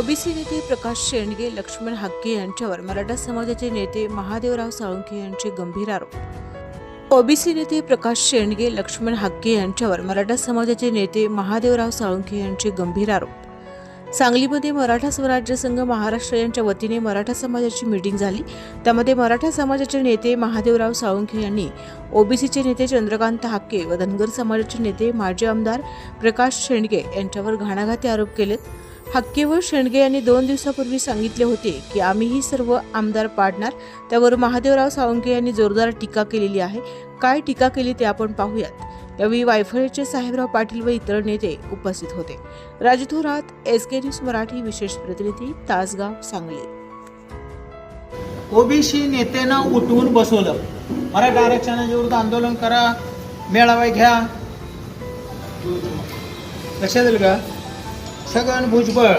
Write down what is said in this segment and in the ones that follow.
OBC नेते प्रकाश शेंडगे लक्ष्मण हाक्के यांच्यावर मराठा समाजाचे नेते महादेवराव साळुंखे यांचे गंभीर आरोप. ओबीसी नेते प्रकाश शेंडगे लक्ष्मण हाक्के यांच्यावर मराठा समाजाचे नेते महादेवराव साळुंखे यांचे गंभीर आरोप. सांगलीमध्ये मराठा स्वराज्य संघ महाराष्ट्र यांच्या वतीने मराठा समाजाची मीटिंग झाली. त्यामध्ये मराठा समाजाचे नेते महादेवराव साळुंखे यांनी ओबीसीचे नेते चंद्रकांत हाक्के व धनगर समाजाचे नेते माजी आमदार प्रकाश शेंडगे यांच्यावर घाणाघाती आरोप केलेत. हक्के व शेंडगे यांनी दोन दिवसापूर्वी सांगितले होते की आम्हीही सर्व आमदार पाडणार. त्यावर महादेवराव सावंगे यांनी जोरदार टीका केलेली आहे. काय टीका केली ते आपण पाहूयात. यावेळी वायफळचे साहेबराव पाटील व इतर नेते उपस्थित होते. Raj Thorat S K news Marathi विशेष प्रतिनिधी तासगाव सांगली. ओबीसी नेत्यांना उठवून बसवलं. मराठा आरक्षणाच्या विरुद्ध आंदोलन करा मेळावा घ्या. लक्षात येईल का? छगन भुजबळ.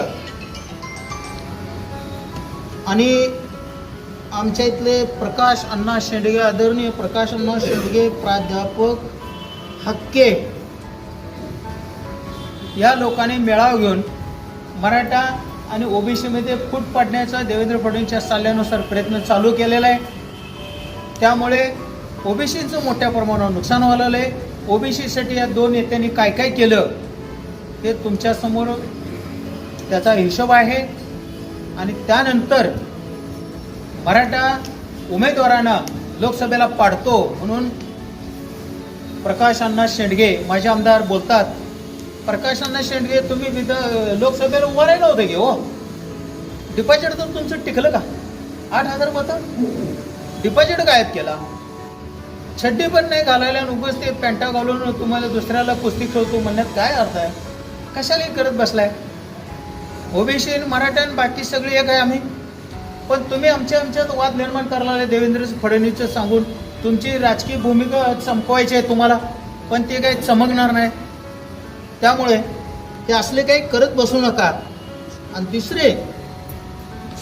आणि आमच्या इथले प्रकाश अण्णा शेंडगे आदरणीय प्रकाश अण्णा शेंडगे प्राध्यापक हक्के या लोकांनी मेळावा घेऊन मराठा आणि ओबीसीमध्ये फूट पाडण्याचा देवेंद्र फडणवीसच्या सल्ल्यानुसार प्रयत्न चालू केलेला आहे. त्यामुळे ओबीसीचं मोठ्या प्रमाणावर नुकसान व्हायला आहे. ओबीसीसाठी या दोन नेत्यांनी काय काय केलं हे तुमच्यासमोर त्याचा हिशोब आहे. आणि त्यानंतर मराठा उमेदवारांना लोकसभेला पाडतो म्हणून प्रकाश अण्णा शेंडगे माझे आमदार बोलतात प्रकाश अण्णा शेंडगे तुम्ही विध लोकसभेला उभं राहिलं होतं की हो? डिपॉझिट तर तुमचं टिकलं का? आठ हजार मतं? डिपॉझिट गायब केला. छड्डी पण नाही घालायला आणि ते पॅन्टा घालून तुम्हाला दुसऱ्याला कुस्ती खेळतो म्हणण्यात काय अर्थ आहे? कशाला करत बसलाय? ओबीसी मराठा आणि बाकी सगळे एक आहे आम्ही. पण तुम्ही आमच्या आमच्यात वाद निर्माण करायला देवेंद्र फडणवीसचं सांगून. तुमची राजकीय भूमिका चमकवायची आहे तुम्हाला पण ते काही चमकणार नाही. त्यामुळे ते असले काही करत बसू नका. आणि दुसरे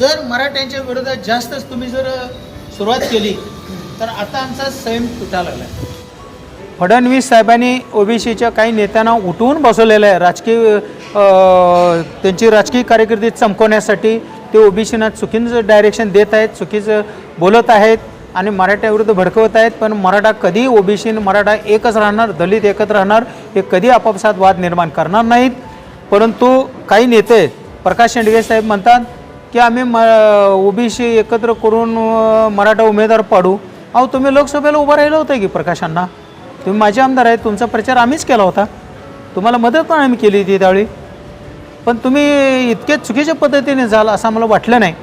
जर मराठ्यांच्या विरोधात जास्तच तुम्ही जर सुरुवात केली तर आता आमचा संयम तुटायला लागला फडणवीस साहेबांनी ओबीसीच्या काही नेत्यांना उठवून बसवलेलं आहे. राजकीय त्यांची राजकीय कारकिर्दी चमकवण्यासाठी ते ओबीसीना चुकीचं डायरेक्शन देत आहेत चुकीचं बोलत आहेत आणि मराठ्याविरुद्ध भडकवत आहेत. पण मराठा कधी ओबीसी मराठा एकच राहणार दलित एकत्र राहणार हे कधी आपापसात वाद निर्माण करणार नाहीत. परंतु काही नेते प्रकाश शेंडगे साहेब म्हणतात की आम्ही म ओबीसी एकत्र करून मराठा उमेदवार पाडू. अहो तुम्ही लोकसभेला उभं राहिलं होतं की प्रकाशांना? तुम्ही माझे आमदार आहेत तुमचा प्रचार आम्हीच केला होता. तुम्हाला मदत पण आम्ही केली होती त्यावेळी. पण तुम्ही इतके चुकीच्या पद्धतीने जाल असं आम्हाला वाटलं नाही.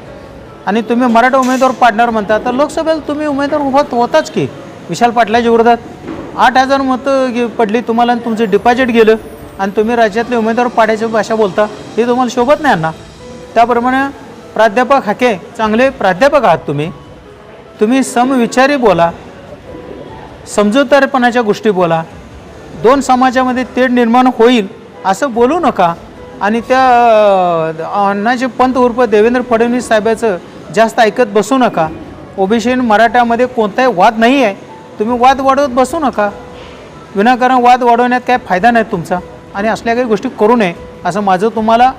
आणि तुम्ही मराठा उमेदवार पाडणार म्हणता तर लोकसभेला तुम्ही उमेदवार उभा होताच की विशाल पाटलाच्या विरोधात. आठ हजार मतं गे- पडली तुम्हाला आणि तुमचं डिपॉझिट गेलं. आणि तुम्ही राज्यातले उमेदवार पाडायची भाषा बोलता हे तुम्हाला शोभत नाही अण्णा. त्याप्रमाणे प्राध्यापक हाके चांगले प्राध्यापक आहात तुम्ही. तुम्ही समविचारी बोला. समजूतदारपणाच्या गोष्टी बोला. दोन समाजामध्ये तेढ निर्माण होईल असं बोलू नका. आणि त्या अण्णाचे पंत उर्फ देवेंद्र फडणवीस साहेबाचं जास्त ऐकत बसू नका. ओबीसी मराठ्यामध्ये कोणताही वाद नाही आहे. तुम्ही वाद वाढवत बसू नका. विनाकारण वाद वाढवण्यात काय फायदा नाही तुमचा. आणि असल्या काही गोष्टी करू नये असं माझं तुम्हाला